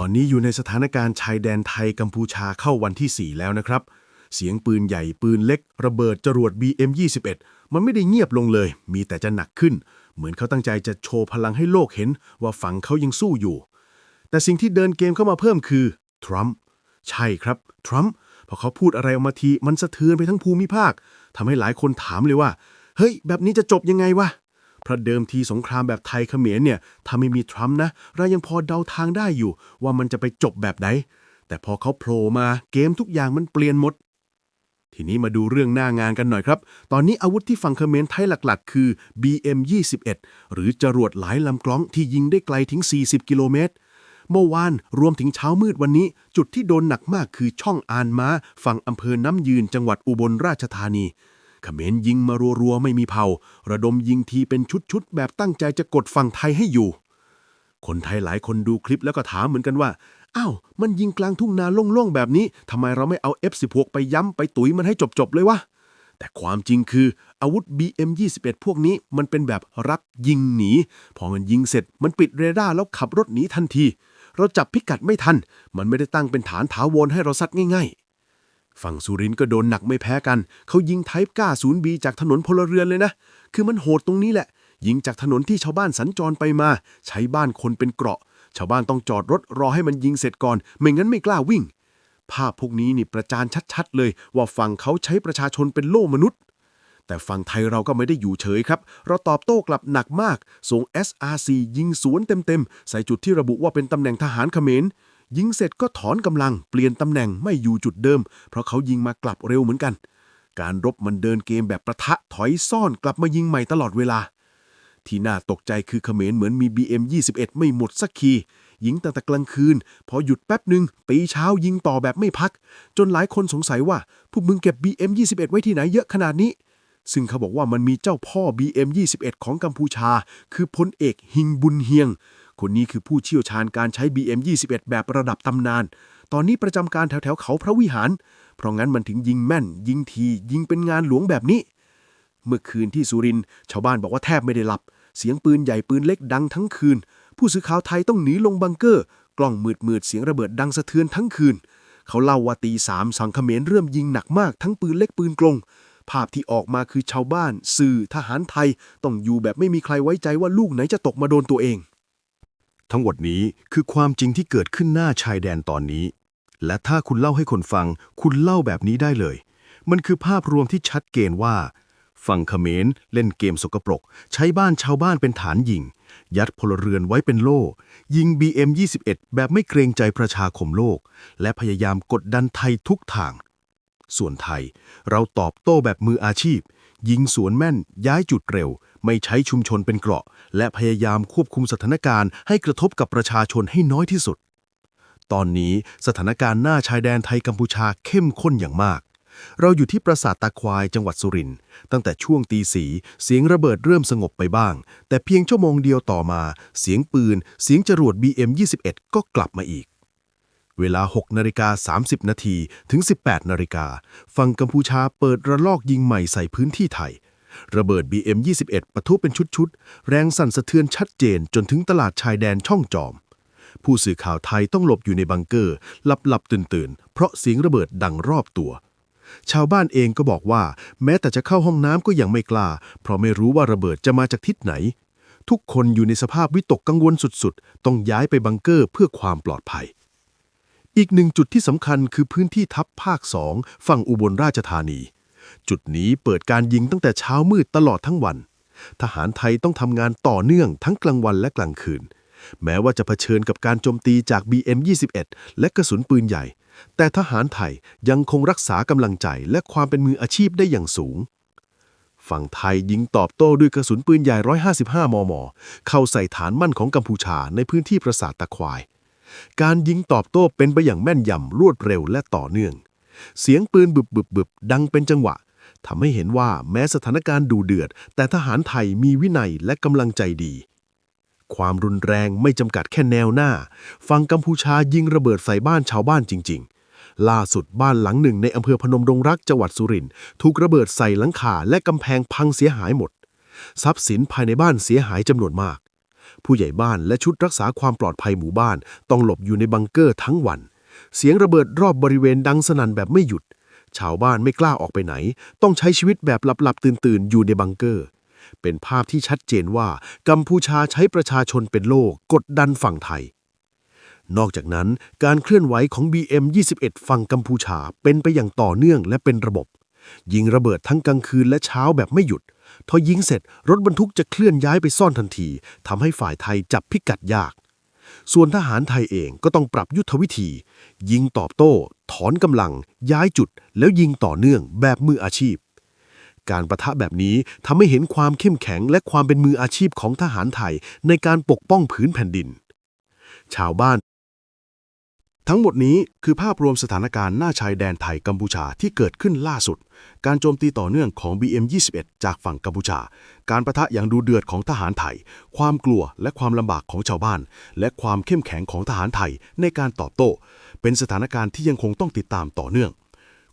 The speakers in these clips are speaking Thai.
ตอนนี้อยู่ในสถานการณ์ชายแดนไทยกัมพูชาเข้าวันที่ 4 แล้วนะครับ เสียงปืนใหญ่ปืนเล็ก ระเบิดจรวด BM21 มันไม่ได้เงียบลงเลย มีแต่จะหนักขึ้น เหมือนเขาตั้งใจจะโชว์พลังให้โลกเห็นว่าฝั่งเขายังสู้อยู่ แต่สิ่งที่เดินเกมเข้ามาเพิ่มคือทรัมป์ใช่ครับทรัมป์พอเขาพูดอะไรออกมาทีมันสะเทือนไปทั้งภูมิภาคทำให้หลายคนถามเลยว่า เฮ้ย แบบนี้จะจบยังไงวะ เพราะเดิมทีสงครามแบบไทยเขมรเนี่ยถ้าไม่มีทรัมป์นะ เรายังพอเดาทางได้อยู่ ว่ามันจะไปจบแบบไหน แต่พอเขาโผล่มาเกมทุกอย่างมันเปลี่ยนหมด ทีนี้มาดูเรื่องหน้างานกันหน่อยครับ ตอนนี้อาวุธที่ฝั่งเขมรไทยหลักๆ คือ BM21 หรือจรวดหลายลำกล้องที่ยิงได้ไกลถึง 40 กิโลเมตรเมื่อวานรวมถึงเช้ามืดวันนี้ จุดที่โดนหนักมากคือช่องอานม้า ฝั่งอำเภอน้ำยืนจังหวัดอุบลราชธานี เขมรยิงมารัวๆ ไม่มีเผา ระดมยิงทีเป็นชุดๆ แบบตั้งใจจะกดฝั่งไทยให้อยู่ คนไทยหลายคนดูคลิปแล้วก็ถามเหมือนกันว่า อ้าว มันยิงกลางทุ่งนาโล่งๆ แบบนี้ทำไมเราไม่เอา F16 ไปย้ำไปตุ๋ยมันให้จบๆ เลยวะ แต่ความจริงคืออาวุธ BM21 พวกนี้มันเป็นแบบรับยิงหนี พอมันยิงเสร็จมันปิดเรดาร์แล้วขับรถหนีทันที เราจับพิกัดไม่ทัน มันไม่ได้ตั้งเป็นฐานถาวรให้เราซัดง่าย ๆ ฝั่งสุรินทร์ก็โดนหนักไม่แพ้กัน เขายิงไทป์90 b จากถนนพลเรือนเลยนะ คือมันโหดตรงนี้แหละ ยิงจากถนนที่ชาวบ้านสัญจรไปมา ใช้บ้านคนเป็นเกราะ ชาวบ้านต้องจอดรถรอให้มันยิงเสร็จก่อน ไม่งั้นไม่กล้าวิ่ง ภาพพวกนี้นี่ประจานชัดๆ เลย ว่าฝั่งเขาใช้ประชาชนเป็นโล่มนุษย์ แต่ฝั่งไทยเราก็ไม่ได้อยู่เฉยครับ เราตอบโต้กลับหนักมาก ส่ง SRC ยิงสวนเต็มๆ ใส่จุดที่ระบุว่าเป็นตำแหน่งทหารเขมร ยิงเสร็จก็ถอนกำลังเปลี่ยนตำแหน่งไม่อยู่จุดเดิม เพราะเขายิงมากลับเร็วเหมือนกัน การรบมันเดินเกมแบบประทะถอยซ่อนกลับมายิงใหม่ตลอดเวลา ที่น่าตกใจคือเขมรเหมือนมี BM21 ไม่หมดสักทียิงตั้งแต่กลางคืน พอหยุดแป๊บหนึ่งตีเช้ายิงต่อแบบไม่พัก จนหลายคนสงสัยว่าพวกมึงเก็บ BM21 ไว้ที่ไหนเยอะขนาดนี้ ซึ่งเขาบอกว่ามันมีเจ้าพ่อ BM21 ของกัมพูชา คือพลเอกฮิงบุญเฮียง คนนี้คือผู้เชี่ยวชาญการใช้ BM21 แบบระดับตำนาน ตอนนี้ประจำการแถวๆเขาพระวิหาร เพราะงั้นมันถึงยิงแม่น ยิงที ยิงเป็นงานหลวงแบบนี้ เมื่อคืนที่สุรินทร์ชาวบ้านบอกว่าแทบไม่ได้หลับ เสียงปืนใหญ่ปืนเล็กดังทั้งคืน ผู้สื่อข่าวไทยต้องหนีลงบังเกอร์ กล้องมืดมืดเสียงระเบิดดังสะเทือนทั้งคืน เขาเล่าว่าตีสามสังเขมรเริ่มยิงหนักมากทั้งปืนเล็กปืนกลงภาพที่ออกมาคือชาวบ้าน สื่อทหารไทย ต้องอยู่แบบไม่มีใครไว้ใจว่าลูกไหนจะตกมาโดนตัวเอง ทั้งหมดนี้คือความจริงที่เกิดขึ้นหน้าชายแดนตอนนี้ และถ้าคุณเล่าให้คนฟัง คุณเล่าแบบนี้ได้เลย มันคือภาพรวมที่ชัดเจนว่า ฝั่งเขมรเล่นเกมสกปรก ใช้บ้านชาวบ้านเป็นฐานยิง ยัดพลเรือนไว้เป็นโล่ ยิง BM21 แบบไม่เกรงใจประชาคมโลก และพยายามกดดันไทยทุกทาง ส่วนไทยเราตอบโต้แบบมืออาชีพ ยิงสวนแม่น ย้ายจุดเร็ว ไม่ใช้ชุมชนเป็นเกราะ และพยายามควบคุมสถานการณ์ให้กระทบกับประชาชนให้น้อยที่สุด ตอนนี้สถานการณ์หน้าชายแดนไทยกัมพูชาเข้มข้นอย่างมาก เราอยู่ที่ปราสาทตาควายจังหวัดสุรินทร์ตั้งแต่ช่วงตีสีเสียงระเบิดเริ่มสงบไปบ้าง แต่เพียงชั่วโมงเดียวต่อมา เสียงปืน เสียงจรวด BM21 ก็กลับมาอีก เวลา 6นาฬิกา30 นาทีถึง 18 นาฬิกาฝั่งกัมพูชาเปิดระลอกยิงใหม่ใส่พื้นที่ไทย ระเบิด BM21 ปะทุเป็นชุดๆ แรงสั่นสะเทือนชัดเจนจนถึงตลาดชายแดนช่องจอม ผู้สื่อข่าวไทยต้องหลบอยู่ในบังเกอร์ หลับหลับตื่นตื่นเพราะเสียงระเบิดดังรอบตัว ชาวบ้านเองก็บอกว่า แม้แต่จะเข้าห้องน้ำก็ยังไม่กล้า เพราะไม่รู้ว่าระเบิดจะมาจากทิศไหนทุกคนอยู่ในสภาพวิตกกังวลสุดๆ ต้องย้ายไปบังเกอร์เพื่อความปลอดภัย อีกหนึ่งจุดที่สำคัญคือพื้นที่ทัพภาคสองฝั่งอุบลราชธานี จุดนี้เปิดการยิงตั้งแต่เช้ามืดตลอดทั้งวัน ทหารไทยต้องทำงานต่อเนื่องทั้งกลางวันและกลางคืน แม้ว่าจะเผชิญกับการโจมตีจาก BM21 และกระสุนปืนใหญ่ แต่ทหารไทยยังคงรักษากำลังใจและความเป็นมืออาชีพได้อย่างสูงฝั่งไทยยิงตอบโต้ด้วยกระสุนปืนใหญ่ 155 มม เข้าใส่ฐานมั่นของกัมพูชาในพื้นที่ปราสาทตะควาย การยิงตอบโต้เป็นไปอย่างแม่นยำรวดเร็วและต่อเนื่อง เสียงปืนบึบบึบบึบดังเป็นจังหวะทำให้เห็นว่าแม้สถานการณ์ดูเดือด แต่ทหารไทยมีวินัยและกำลังใจดี ความรุนแรงไม่จำกัดแค่แนวหน้า ฝั่งกัมพูชายิงระเบิดใส่บ้านชาวบ้านจริง ๆ ล่าสุดบ้านหลังหนึ่งในอำเภอพนมดงรักจังหวัดสุรินทร์ถูกระเบิดใส่หลังคาและกำแพงพังเสียหายหมด ทรัพย์สินภายในบ้านเสียหายจำนวนมาก ผู้ใหญ่บ้านและชุดรักษาความปลอดภัยหมู่บ้าน ต้องหลบอยู่ในบังเกอร์ทั้งวัน เสียงระเบิดรอบบริเวณดังสนั่นแบบไม่หยุด ชาวบ้านไม่กล้าออกไปไหน ต้องใช้ชีวิตแบบหลับๆ ตื่นๆ อยู่ในบังเกอร์ เป็นภาพที่ชัดเจนว่ากัมพูชาใช้ประชาชนเป็นโล่กดดันฝั่งไทยนอกจากนั้นการเคลื่อนไหวของ BM21 ฝั่งกัมพูชาเป็นไปอย่างต่อเนื่องและเป็นระบบ ยิงระเบิดทั้งกลางคืนและเช้าแบบไม่หยุด พอยิงเสร็จรถบรรทุกจะเคลื่อนย้ายไปซ่อนทันทีทำให้ฝ่ายไทยจับพิกัดยาก ส่วนทหารไทยเองก็ต้องปรับยุทธวิธี ยิงตอบโต้ ถอนกำลัง ย้ายจุด แล้วยิงต่อเนื่องแบบมืออาชีพ การประทะแบบนี้ทำให้เห็นความเข้มแข็งและความเป็นมืออาชีพของทหารไทยในการปกป้องผืนแผ่นดิน ชาวบ้าน ทั้งหมดนี้คือภาพรวมสถานการณ์หน้าชายแดนไทยกัมพูชาที่เกิดขึ้นล่าสุด การโจมตีต่อเนื่องของ BM21 จากฝั่งกัมพูชา การประทะอย่างดูเดือดของทหารไทย ความกลัวและความลำบากของชาวบ้าน และความเข้มแข็งของทหารไทยในการตอบโต้ เป็นสถานการณ์ที่ยังคงต้องติดตามต่อเนื่อง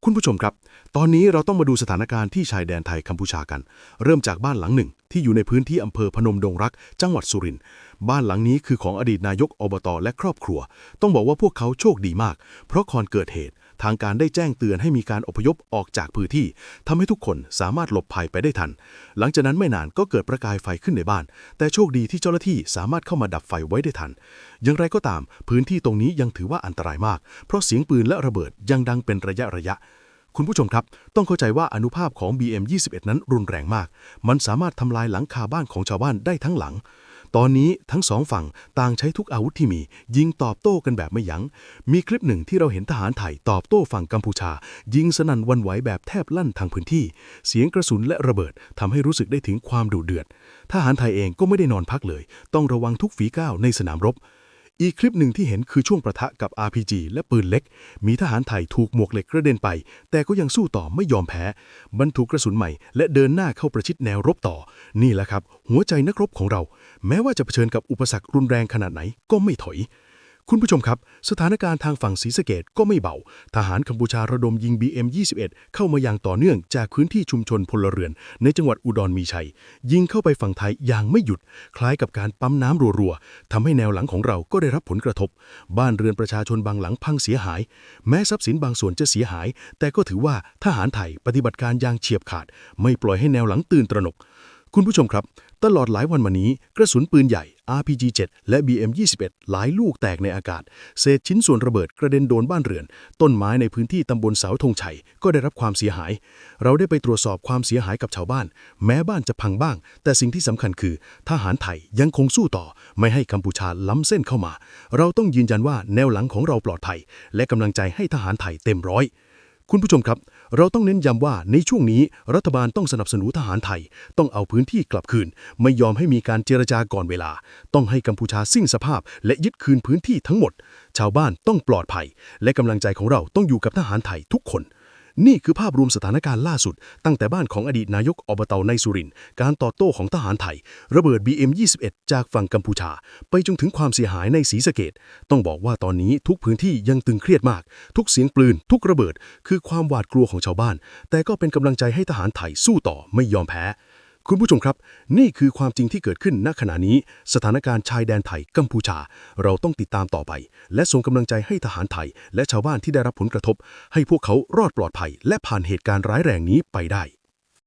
คุณผู้ชมครับ ตอนนี้เราต้องมาดูสถานการณ์ที่ชายแดนไทยกัมพูชากัน เริ่มจากบ้านหลังหนึ่ง ที่อยู่ในพื้นที่อำเภอพนมดงรัก จังหวัดสุรินทร์ บ้านหลังนี้คือของอดีตนายกอบตและครอบครัว ต้องบอกว่าพวกเขาโชคดีมาก เพราะก่อนเกิดเหตุ ทางการได้แจ้งเตือนให้มีการอพยพออกจากพื้นที่ทำให้ทุกคนสามารถหลบภัยไปได้ทัน หลังจากนั้นไม่นานก็เกิดประกายไฟขึ้นในบ้าน แต่โชคดีที่เจ้าหน้าที่สามารถเข้ามาดับไฟไว้ได้ทัน อย่างไรก็ตาม พื้นที่ตรงนี้ยังถือว่าอันตรายมาก เพราะเสียงปืนและระเบิดยังดังเป็นระยะระยะคุณผู้ชมครับ ต้องเข้าใจว่าอนุภาพของ BM21 นั้นรุนแรงมาก มันสามารถทำลายหลังคาบ้านของชาวบ้านได้ทั้งหลัง ตอนนี้ทั้งสองฝั่งต่างใช้ทุกอาวุธที่มี ยิงตอบโต้กันแบบไม่ยัง้ง มีคลิปหนึ่งที่เราเห็นทหารไทยตอบโต้ฝั่งกัมพูชา ยิงสนั่นวันไหวแบบแทบลั่นทางพื้นที่ เสียงกระสุนและระเบิดทำให้รู้สึกได้ถึงความดุเดือด ทหารไทยเองก็ไม่ได้นอนพักเลย ต้องระวังทุกฝีก้าวในสนามรบ อีกคลิปหนึ่งที่เห็นคือช่วงประทะกับ RPG และปืนเล็ก มีทหารไทยถูกหมวกเหล็กกระเด็นไป แต่ก็ยังสู้ต่อไม่ยอมแพ้ บรรทุกกระสุนใหม่ และเดินหน้าเข้าประชิดแนวรบต่อ นี่แหละครับ หัวใจนักรบของเรา แม้ว่าจะเผชิญกับอุปสรรครุนแรงขนาดไหนก็ไม่ถอย คุณผู้ชมครับ สถานการณ์ทางฝั่งศรีสะเกดก็ไม่เบา ทหารกัมพูชาระดมยิง BM21 เข้ามาอย่างต่อเนื่องจากพื้นที่ชุมชนพลเรือน ในจังหวัดอุดรมีชัย ยิงเข้าไปฝั่งไทยอย่างไม่หยุด คล้ายกับการปั๊มน้ำรัวๆทำให้แนวหลังของเราก็ได้รับผลกระทบ บ้านเรือนประชาชนบางหลังพังเสียหาย แม้ทรัพย์สินบางส่วนจะเสียหาย แต่ก็ถือว่าทหารไทยปฏิบัติการอย่างเฉียบขาด ไม่ปล่อยให้แนวหลังตื่นตระหนกคุณผู้ชมครับ ตลอดหลายวันมานี้ กระสุนปืนใหญ่ RPG-7 และ BM-21 หลายลูกแตกในอากาศ เศษชิ้นส่วนระเบิดกระเด็นโดนบ้านเรือน ต้นไม้ในพื้นที่ตำบลเสาธงชัย ก็ได้รับความเสียหาย เราได้ไปตรวจสอบความเสียหายกับชาวบ้าน แม้บ้านจะพังบ้าง แต่สิ่งที่สำคัญคือ ทหารไทยยังคงสู้ต่อ ไม่ให้กัมพูชาล้ำเส้นเข้ามา เราต้องยืนยันว่าแนวหลังของเราปลอดภัย และกำลังใจให้ทหารไทยเต็มร้อย คุณผู้ชมครับ เราต้องเน้นย้ำว่าในช่วงนี้รัฐบาลต้องสนับสนุนทหารไทย ต้องเอาพื้นที่กลับคืน ไม่ยอมให้มีการเจรจาก่อนเวลา ต้องให้กัมพูชาสิ้นสภาพ และยึดคืนพื้นที่ทั้งหมด ชาวบ้านต้องปลอดภัย และกำลังใจของเราต้องอยู่กับทหารไทยทุกคน นี่คือภาพรวมสถานการณ์ล่าสุด ตั้งแต่บ้านของอดีตนายกอบตในสุรินทร์การต่อโต้ของทหารไทย ระเบิด BM21 จากฝั่งกัมพูชา ไปจนถึงความเสียหายในศรีสะเกดต้องบอกว่าตอนนี้ทุกพื้นที่ยังตึงเครียดมาก ทุกเสียงปืน ทุกระเบิด คือความหวาดกลัวของชาวบ้าน แต่ก็เป็นกำลังใจให้ทหารไทยสู้ต่อไม่ยอมแพ้ คุณผู้ชมครับ นี่คือความจริงที่เกิดขึ้นณขณะนี้ สถานการณ์ชายแดนไทยกัมพูชา เราต้องติดตามต่อไป และส่งกำลังใจให้ทหารไทย และชาวบ้านที่ได้รับผลกระทบ ให้พวกเขารอดปลอดภัย และผ่านเหตุการณ์ร้ายแรงนี้ไปได้